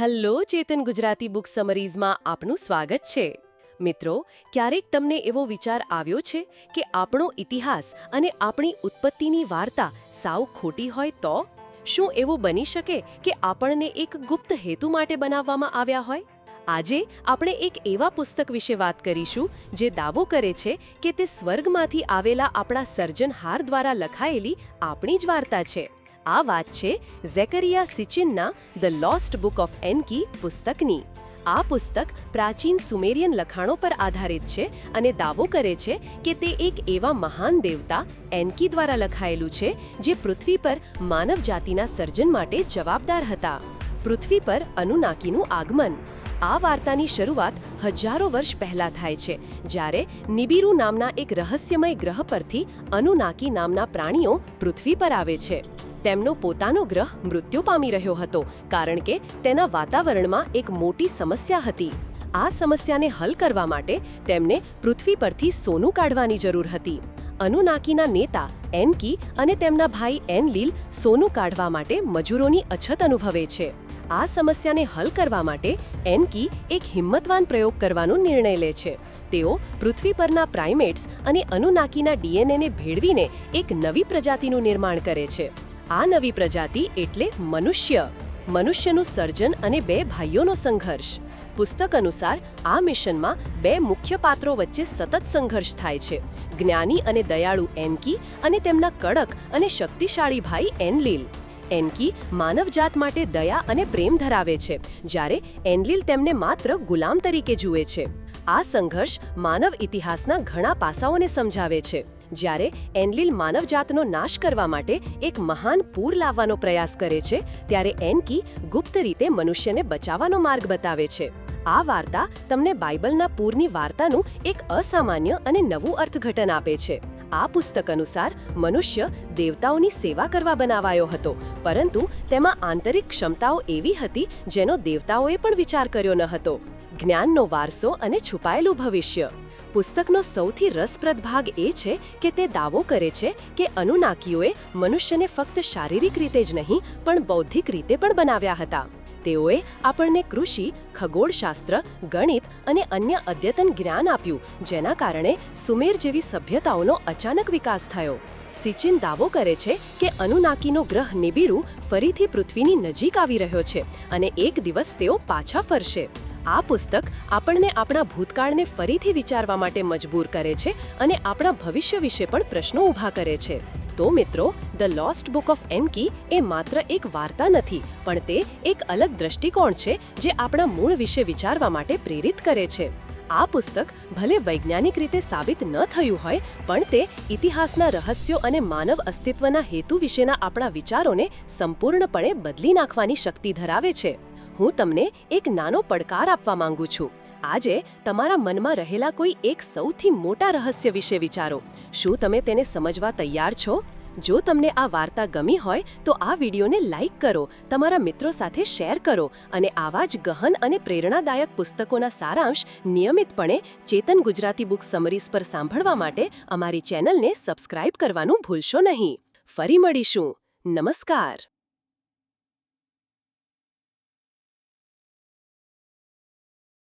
Hello, Chetan Gujarati book સમરીઝમાં આપનું સ્વાગત છે. મિત્રો, ક્યારેક તમને એવો વિચાર આવ્યો છે કે આપણો ઇતિહાસ અને આપણી ઉત્પત્તિની વાર્તા સાવ ખોટી હોય તો? શું એવું બની શકે કે આપણને એક ગુપ્ત હેતુ માટે બનાવવામાં આવ્યા હોય? આજે આપણે એક એવા પુસ્તક વિશે વાત કરીશું જે દાવો કરે છે કે તે સ્વર્ગમાંથી આવેલા આપણા સર્જનહાર દ્વારા લખાયેલી આપણી જ વાર્તા છે. આ વાત છે Zecharia સિચિનના the lost book of Enki પુસ્તકની. આ પુસ્તક પ્રાચીન સુમેરિયન લખાણો પર આધારિત છે અને દાવો કરે છે કે તે એક એવા મહાન દેવતા એનકી દ્વારા લખાયેલું છે જે પૃથ્વી પર માનવ જાતિના સર્જન માટે જવાબદાર હતા. પૃથ્વી પર અનુનાકીનું આગમન. આ વાર્તાની શરૂઆત હજારો વર્ષ પહેલા થાય છે, જ્યારે નિબિરુ નામના એક રહસ્યમય ગ્રહ પરથી અનુનાકી નામના પ્રાણીઓ પૃથ્વી પર આવે છે. તેમનો પોતાનો ગ્રહ મૃત્યુ પામી રહ્યો હતો, કારણ કે તેના વાતાવરણમાં એક મોટી સમસ્યા હતી. આ સમસ્યાને હલ કરવા માટે તેમને પૃથ્વી પરથી સોનું કાઢવાની જરૂર હતી. અનુનાકીના નેતા એનકી અને તેમના ભાઈ એનલીલ સોનું કાઢવા માટે મજૂરોની અછત અનુભવે છે. આ સમસ્યાને હલ કરવા માટે એનકી એક હિંમતવાન પ્રયોગ કરવાનો નિર્ણય લે છે. તેઓ પૃથ્વી પરના પ્રાઇમેટ્સ અને અનુનાકીના ડીએનએને ભેળવીને એક નવી પ્રજાતિનું નિર્માણ કરે છે. આ નવી પ્રજાતિ એટલે મનુષ્ય. મનુષ્યનું સર્જન અને બે ભાઈઓનો સંઘર્ષ. પુસ્તક અનુસાર, આ મિશનમાં બે મુખ્ય પાત્રો વચ્ચે સતત સંઘર્ષ થાય છે. જ્ઞાની અને દયાળુ એનકી અને તેમના કડક અને શક્તિશાળી ભાઈ એનલીલ. એનકી માનવજાત માટે દયા અને પ્રેમ ધરાવે છે, જ્યારે એનલીલ તેમને માત્ર ગુલામ તરીકે જુએ છે. આ સંઘર્ષ માનવ ઇતિહાસના ઘણા પાસાઓને સમજાવે છે, જ્યારે એનલીલ માનવજાતનો નાશ કરવા માટે એક મહાન પૂર લાવવાનો પ્રયાસ કરે છે, ત્યારે એનકી ગુપ્ત રીતે મનુષ્યને બચાવવાનો માર્ગ બતાવે છે. આ વાર્તા તમને બાઇબલના પૂરની વાર્તાનું એક અસામાન્ય અને નવું અર્થઘટન આપે છે. આ પુસ્તક અનુસાર મનુષ્ય દેવતાઓની સેવા કરવા બનાવાયો હતો, પરંતુ તેમાં આંતરિક ક્ષમતાઓ એવી હતી જેનો દેવતાઓએ પણ વિચાર કર્યો ન હતો. જ્ઞાનનો વારસો અને છુપાયેલું ભવિષ્ય. પુસ્તકનો સૌથી રસપ્રદ ભાગ એ છે કે તે દાવો કરે છે કે અનુનાકીઓએ મનુષ્યને ફક્ત શારીરિક રીતે જ નહીં, પણ બૌદ્ધિક રીતે પણ બનાવ્યા હતા. તેઓએ આપણને કૃષિ, ખગોળશાસ્ત્ર, ગણિત અને અન્ય અદ્યતન જ્ઞાન આપ્યું, જેના કારણે સુમેર જેવી સભ્યતાઓનો અચાનક વિકાસ થયો. સિચિન દાવો કરે છે કે અનુનાકીનો ગ્રહ નિબિરુ ફરીથી પૃથ્વીની નજીક આવી રહ્યો છે અને એક દિવસ તેઓ પાછા ફરશે. આ પુસ્તક આપણને આપણા ભૂતકાળને ફરીથી વિચારવા માટે મજબૂર કરે છે અને આપણા ભવિષ્ય વિશે પણ પ્રશ્નો ઊભા કરે છે. તો મિત્રો the lost book of Enki એ માત્ર એક વાર્તા નથી, પણ તે એક અલગ દ્રષ્ટિકોણ છે જે આપણા મૂળ વિશે વિચારવા માટે પ્રેરિત કરે છે. આ પુસ્તક ભલે વૈજ્ઞાનિક રીતે સાબિત ન થયું હોય, પણ તે ઇતિહાસના રહસ્યો અને માનવ અસ્તિત્વના હેતુ વિશેના આપણા વિચારોને સંપૂર્ણપણે બદલી નાખવાની શક્તિ ધરાવે છે. હું તમને એક નાનો પડકાર આપવા માંગુ છું. આજે તમારા મનમાં રહેલા કોઈ એક સૌથી મોટા રહસ્ય વિશે વિચારો. શું તમે તેને સમજવા તૈયાર છો? જો તમને આ વાર્તા ગમી હોય, તો આ વિડીયોને લાઇક કરો, તમારા મિત્રો સાથે શેર કરો અને આવા જ ગહન અને પ્રેરણાદાયક પુસ્તકોના સારાંશ નિયમિતપણે ચેતન ગુજરાતી બુક સમરીઝ પર સાંભળવા માટે અમારી ચેનલને સબસ્ક્રાઇબ કરવાનું ભૂલશો નહીં. ફરી મળીશું. નમસ્કાર.